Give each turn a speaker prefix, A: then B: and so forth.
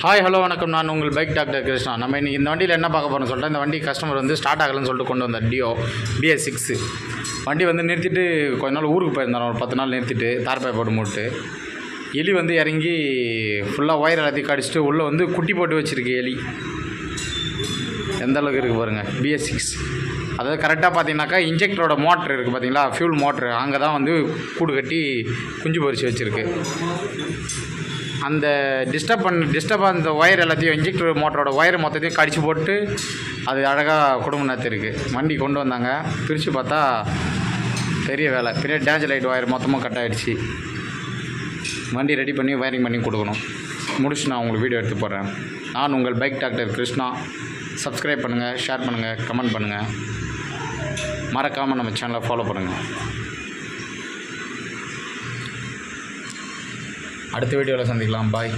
A: Hi hello வணக்கம். நான் உங்கள் பைக் டாக்டர் கிருஷ்ணா. நம்ம இன்றைக்கி இந்த வண்டியில் என்ன பார்க்க போகிறோம்னு சொல்லிட்டு இந்த வண்டி கஸ்டமர் வந்து ஸ்டார்ட் ஆகலைன்னு சொல்லிட்டு கொண்டு வந்தார் டியோ டிஎஸ் சிக்ஸு வண்டி வந்து நிறுத்திட்டு கொஞ்ச நாள் ஊருக்கு போயிருந்தார். ஒரு பத்து நாள் நிறுத்திட்டு தார்பாய் போட்டு மூட்டு. எலி வந்து இறங்கி ஃபுல்லாக ஒயர் எல்லாத்தையும் கடிச்சிட்டு உள்ளே வந்து குட்டி போட்டு வச்சுருக்கு எலி. எந்த அளவுக்கு இருக்குது பாருங்கள் பிஎஸ் சிக்ஸ் அதாவது கரெக்டாக பார்த்தீங்கன்னாக்கா இன்ஜெக்டரோட மோட்ரு இருக்குது பார்த்தீங்களா? ஃபியூல் மோட்ரு அங்கே தான் வந்து கூடு கட்டி குஞ்சு பொறிச்சு வச்சுருக்கு. அந்த டிஸ்டர்ப் பண்ண டிஸ்டர்ப் அந்த ஒயர் எல்லாத்தையும் இன்ஜெக்டர் மோட்டரோட ஒயர் மொத்தத்தையும் கடிச்சு போட்டு அது அழகாக குடும்பம் நடத்திருக்கு வண்டி கொண்டு வந்தாங்க. பிரித்து பார்த்தா பெரிய வேலை. பெரிய டேஞ்சர் லைட் ஒயர் மொத்தமாக கட் ஆகிடுச்சு வண்டி ரெடி பண்ணி வயரிங் பண்ணி கொடுக்கணும். முடிச்சு நான் உங்களுக்கு வீடியோ எடுத்து போடுறேன். நான் உங்கள் பைக் டாக்டர் கிருஷ்ணா. சப்ஸ்கிரைப் பண்ணுங்கள் ஷேர் பண்ணுங்கள் கமெண்ட் பண்ணுங்கள் மறக்காமல் நம்ம சேனலை ஃபாலோ பண்ணுங்கள் அடுத்த வீடியோவில் சந்திக்கலாம். பாய்